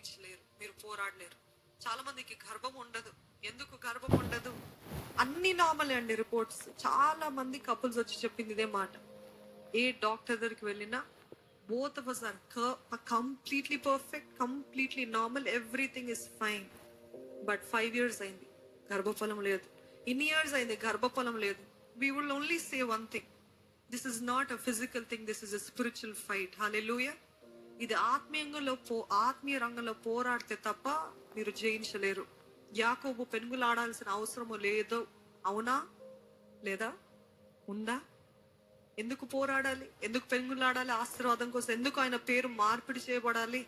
మీరు జయించలేరు మీరు పోరాడలేరు. చాలా మందికి గర్భం ఉండదు. ఎందుకు గర్భం ఉండదు? అన్ని నార్మల్ అండి రిపోర్ట్స్ చాలా మంది కపుల్స్ వచ్చి చెప్పింది ఇదే మాట. ఏ డాక్టర్ దగ్గరికి వెళ్ళినా both of us are completely perfect completely normal everything is fine but five years అయింది. గర్భఫలం లేదు. ఇన్ని ఇయర్స్ అయింది గర్భఫలం లేదు. We will only say one thing this is not a physical thing this is a spiritual fight hallelujah ఇది ఆత్మీయంలో పో ఆత్మీయ రంగంలో పోరాడితే తప్ప మీరు జయించలేరు. యాకోబు పెనుగులాడాల్సిన అవసరము లేదు. అవునా? లేదా? ఉందా? ఎందుకు పోరాడాలి? ఎందుకు పెనుగులాడాలి? ఆశీర్వాదం కోసం ఎందుకు ఆయన పేరు మార్పిడి చేయబడాలి?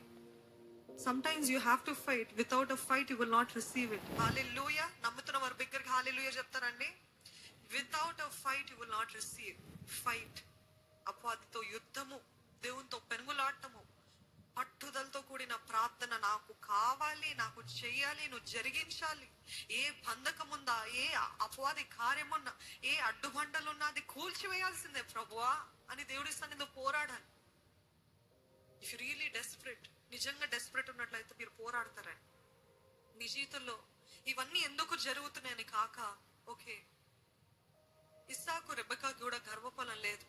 Sometimes you have to fight without a fight you will not receive it hallelujah నమ్ముతున్న వారి బిగ్గరగా హాలెలూయ చెప్తారండి without a fight you will not receive fight అపవాదితో యుద్ధము. పట్టుదలతో ప్రార్థన నాకు కావాలి నాకు చెయ్యాలి నువ్వు జరిగించాలి. ఏ బంధకముందా ఏ అపవాది కార్యమున్నా ఏ అడ్డుబండలున్నా అది కూల్చివేయాల్సిందే ప్రభువా అని దేవుడి సన్నిధిలో పోరాడాలి. ఇఫ్ రియలీ డెస్పరేట్ నిజంగా డెస్పరేట్ ఉన్నట్లయితే మీరు పోరాడతారని మీ జీవితంలో ఇవన్నీ ఎందుకు జరుగుతున్నాయని కాక ఓకే. ఇస్సాకు రెబ్బకా కూడా గర్వఫలం లేదు.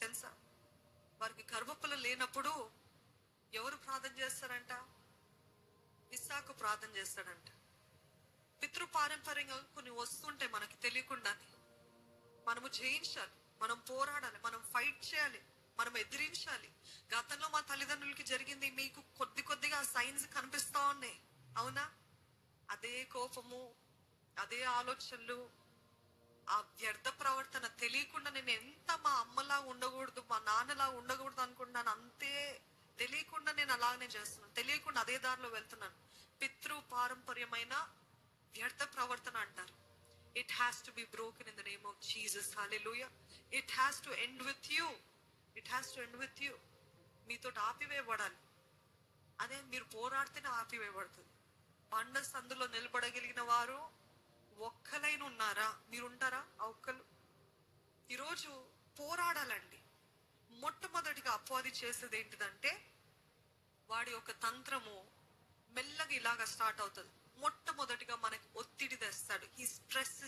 తెలుసా? వారికి గర్వఫలం లేనప్పుడు ఎవరు ప్రార్థన చేస్తారంట? ఇస్సాకు ప్రార్థన చేస్తాడంట. పితృ పారంపర్యంగా కొన్ని వస్తుంటే మనకి తెలియకుండానే మనము జయించాలి మనం పోరాడాలి మనం ఫైట్ చేయాలి మనం ఎదిరించాలి. గతంలో మా తల్లిదండ్రులకి జరిగింది మీకు కొద్ది కొద్దిగా సైన్స్ కనిపిస్తా ఉన్నాయి. అవునా? అదే కోపము అదే ఆలోచనలు ఆ వ్యర్థ ప్రవర్తన తెలియకుండా నేను ఎంత మా అమ్మలా ఉండకూడదు మా నాన్నలా ఉండకూడదు అనుకుంటున్నాను అంతే తెలియకుండా నేను అలాగనే చేస్తున్నాను. తెలియకుండా అదే దారిలో వెళ్తున్నాను. పితృ పారంపర్యమైన వ్యర్థ ప్రవర్తన అంటారు. It has to be broken in the name of Jesus hallelujah it has to end with you it has to end with you మీతో ఆపివేయబడాలి. అదే మీరు పోరాడితేనే ఆపివేయబడుతుంది. బండ సందులో నిలబడగలిగిన వారు ఒక్కలైన ఉన్నారా? మీరు ఉంటారా ఆ ఒక్కలు? ఈరోజు పోరాడాలండి. అపవాది చేసేది ఏంటిదంటే వాడి యొక్క తంత్రము మెల్లగా ఇలాగా స్టార్ట్ అవుతుంది. మొట్టమొదటిగా మనకి ఒత్తిడి తెస్తాడు. ఈ స్ట్రెస్